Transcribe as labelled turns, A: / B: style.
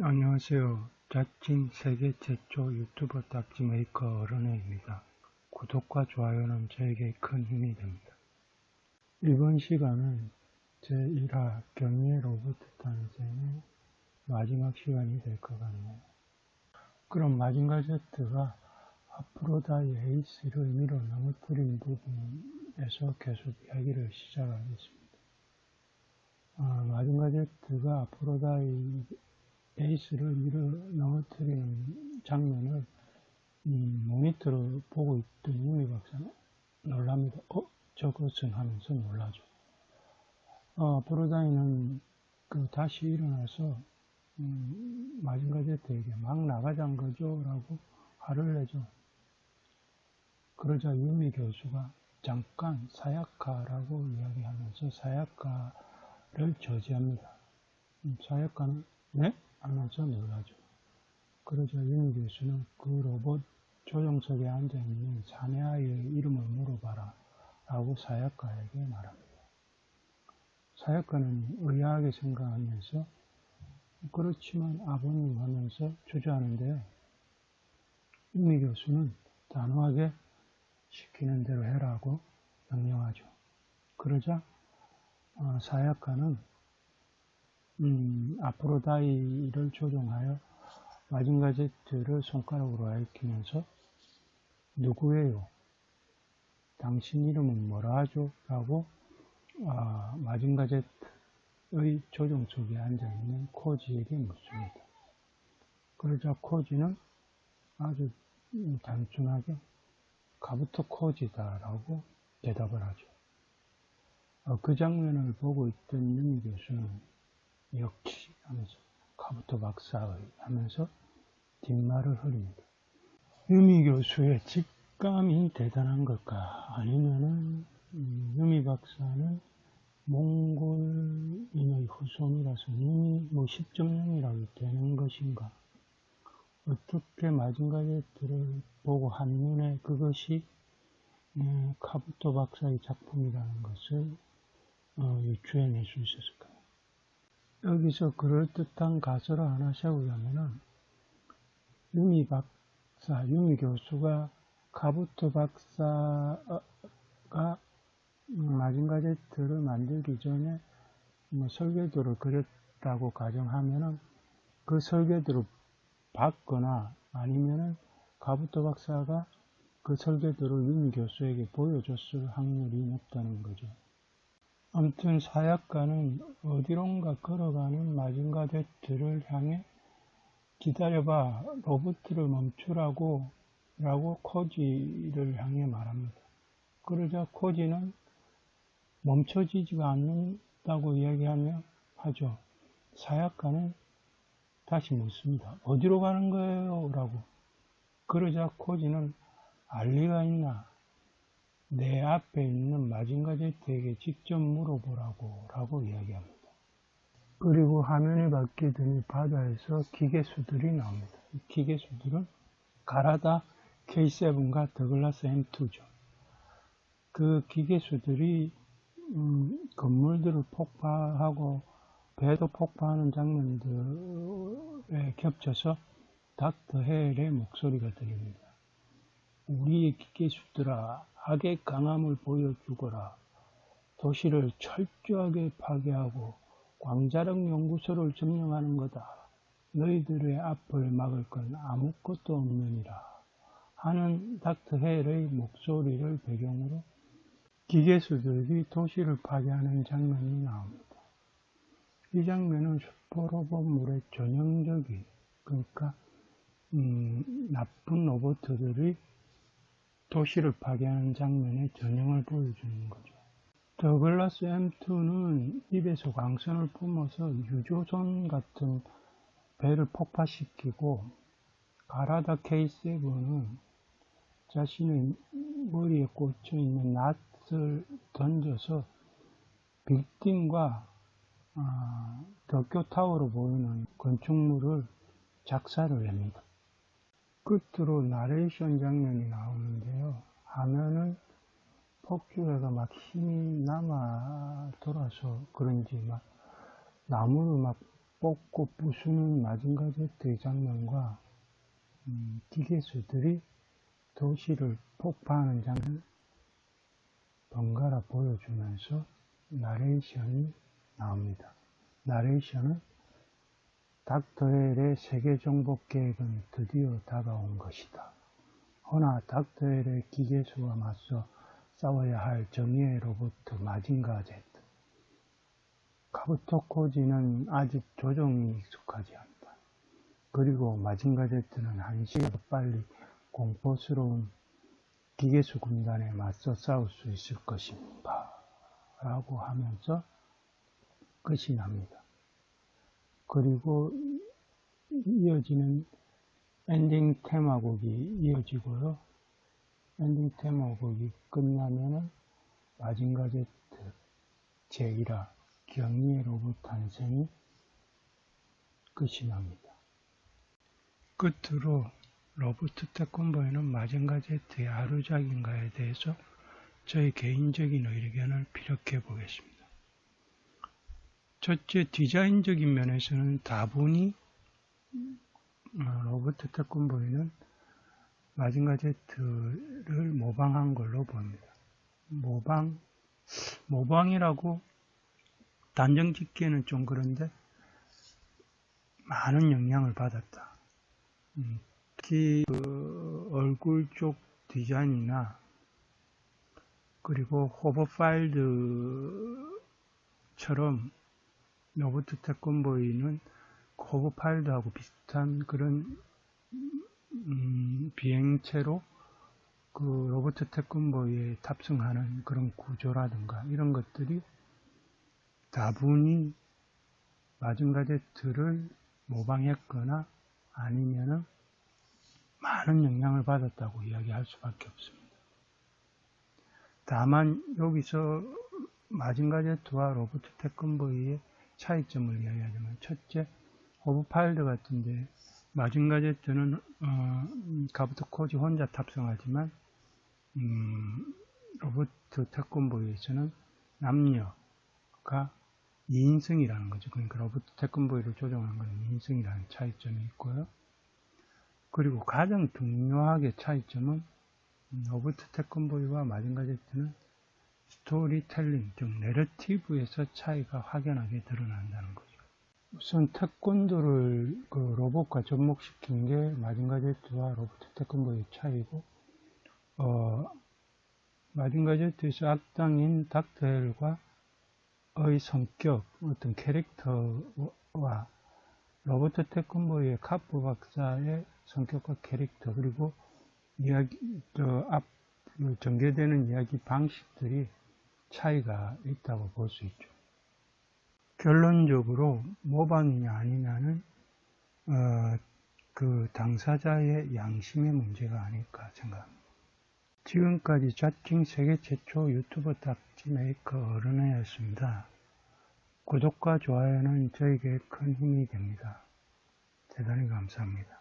A: 안녕하세요. 자칭 세계 최초 유튜버 딱지 메이커 어른애입니다. 구독과 좋아요는 저에게 큰 힘이 됩니다. 이번 시간은 제1화 경의 로봇 탄생의 마지막 시간이 될 것 같네요. 그럼 마징가 제트가 아프로다이 에이스를 밀어 넘어뜨린 부분에서 계속 이야기를 시작하겠습니다. 아, 마징가 제트가 아프로다이 에이스를 밀어 넘어뜨리는 장면을 음, 모니터로 보고 있던 유미 박사는 놀랍니다. 어? 저것은 하면서 놀라죠. 어, 아프로다이는 그 다시 일어나서 음, 마징가 제트에게 막 나가자는 거죠 라고 화를 내죠. 그러자 유미 교수가 잠깐 사야카라고 이야기하면서 사야카를 저지합니다. 음, 사야카는 네? 하면서 놀라죠. 그러자 유미 교수는 그 로봇 조종석에 앉아있는 사내 아이의 이름을 물어봐라 라고 사야카에게 말합니다. 사야카는 의아하게 생각하면서 그렇지만 아버님 하면서 주저하는데요. 유미 교수는 단호하게 시키는 대로 해라고 명령하죠. 그러자 어, 사야카는 음, 아프로다이를 조종하여 마징가 제트를 손가락으로 가리키면서 누구예요? 당신 이름은 뭐라 하죠? 라고 아, 마징가 제트의 조종석에 앉아있는 코지에게 묻습니다. 그러자 코지는 아주 단순하게 가부터 코지다 라고 대답을 하죠. 어, 그 장면을 보고 있던 윤미 교수는 역시 하면서 카부토 박사의 하면서 뒷말을 흐립니다. 유미 교수의 직감이 대단한 걸까? 아니면은 음, 유미 박사는 몽골인의 후손이라서 이미 뭐 10점령이라고 되는 것인가? 어떻게 마징가 제트를 보고 한눈에 그것이 음, 카부토 박사의 작품이라는 것을 어, 유추해낼 수 있었을까요? 여기서 그럴듯한 가설을 하나 세우자면은 유미 박사, 유미 교수가 카부토 박사가 마징가 제트를 만들기 전에 뭐 설계도를 그렸다고 가정하면은 그 설계도를 봤거나 아니면은 가부토 박사가 그 설계도를 유미 교수에게 보여줬을 확률이 높다는 거죠. 아무튼 사약가는 어디론가 걸어가는 마징가 제트를 향해 기다려봐 로봇을 멈추라고 라고 코지를 향해 말합니다. 그러자 코지는 멈춰지지가 않는다고 이야기하며 하죠. 사약가는 다시 묻습니다. 어디로 가는 거예요? 라고. 그러자 코지는 알리가 있나? 내 앞에 있는 마징가 제트에게 직접 물어보라고 라고 이야기합니다. 그리고 화면이 바뀌더니 바다에서 기계수들이 나옵니다. 기계수들은 가라다 K7과 더글라스 M2죠. 그 기계수들이 음, 건물들을 폭파하고 배도 폭파하는 장면들에 겹쳐서 닥터 헬의 목소리가 들립니다. 우리의 기계수들아 악의 강함을 보여주거라. 도시를 철저하게 파괴하고 광자력 연구소를 점령하는 거다. 너희들의 앞을 막을 건 아무것도 없느니라. 하는 닥터 헬의 목소리를 배경으로 기계수들이 도시를 파괴하는 장면이 나옵니다. 이 장면은 슈퍼로봇물의 전형적인 그러니까 음, 나쁜 로봇들이 도시를 파괴하는 장면의 전형을 보여주는 거죠. 더글라스 M2는 입에서 광선을 뿜어서 유조선 같은 배를 폭파시키고 가라다 K7은 자신의 머리에 꽂혀 있는 낫을 던져서 빌딩과 어, 도쿄타워로 보이는 건축물을 작사를 합니다. 끝으로 나레이션 장면이 나오는데요. 하면은 폭주해가 막 힘이 남아 돌아서 그런지 막 나무를 막 뽑고 부수는 마징가 제트의 장면과 음, 기계수들이 도시를 폭파하는 장면을 번갈아 보여주면서 나레이션이 나옵니다. 나레이션은 닥터헬의 세계정복 계획은 드디어 다가온 것이다. 허나 닥터헬의 기계수와 맞서 싸워야 할 정의의 로봇 마징가 제트. 카부토 코지는 아직 조종이 익숙하지 않다. 그리고 마징가 제트는 한시라도 빨리 공포스러운 기계수 군단에 맞서 싸울 수 있을 것인가 라고 하면서 끝이 납니다. 그리고 이어지는 엔딩 테마곡이 이어지고요. 엔딩 테마곡이 끝나면은 마징가 제트 제1화 경리의 로봇 탄생이 끝이 납니다. 끝으로 로버트 태권보이는 마징가 제트의 하루작인가에 대해서 저의 개인적인 의견을 피력해 보겠습니다. 첫째, 디자인적인 면에서는 다분히 어, 로버트 태권보이는 마징가 제트를 모방한 걸로 보입니다. 모방, 모방이라고 단정 짓기에는 좀 그런데 많은 영향을 받았다. 음, 특히 그 얼굴 쪽 디자인이나 그리고 호버파일드처럼 로버트 태권보이는 호버파일드하고 비슷한 그런 음, 비행체로 그 로버트 태권보이에 탑승하는 그런 구조라든가 이런 것들이 다분히 마징가 제트를 모방했거나 아니면은 많은 영향을 받았다고 이야기할 수밖에 없습니다. 다만 여기서 마징가 제트와 로버트 태권보이의 차이점을 이야기하자면 첫째, 호브파일드 같은데 마징가 제트는 어, 가부토 코지 혼자 탑승하지만 음, 로버트 태권보이에서는 남녀가 2인승이라는 거죠. 그러니까 로버트 태권보이를 조종하는 건 2인승이라는 차이점이 있고요. 그리고 가장 중요하게 차이점은 로버트 태권보이와 마징가 제트는 스토리텔링, 즉 내러티브에서 차이가 확연하게 드러난다는 거죠. 우선 태권도를 그 로봇과 접목시킨 게 마징가 제트와 로버트 태권보이의 차이고 어, 마징가 제트에서 악당인 닥터헬과 의 성격, 어떤 캐릭터와 로버트 태권보이의 카프 박사의 성격과 캐릭터 그리고 이야기 저앞 전개되는 이야기 방식들이 차이가 있다고 볼 수 있죠. 결론적으로 모방이냐 아니냐는 어, 그 당사자의 양심의 문제가 아닐까 생각합니다. 지금까지 자칭 세계 최초 유튜버 딱지 메이커 어른애였습니다. 구독과 좋아요는 저에게 큰 힘이 됩니다. 대단히 감사합니다.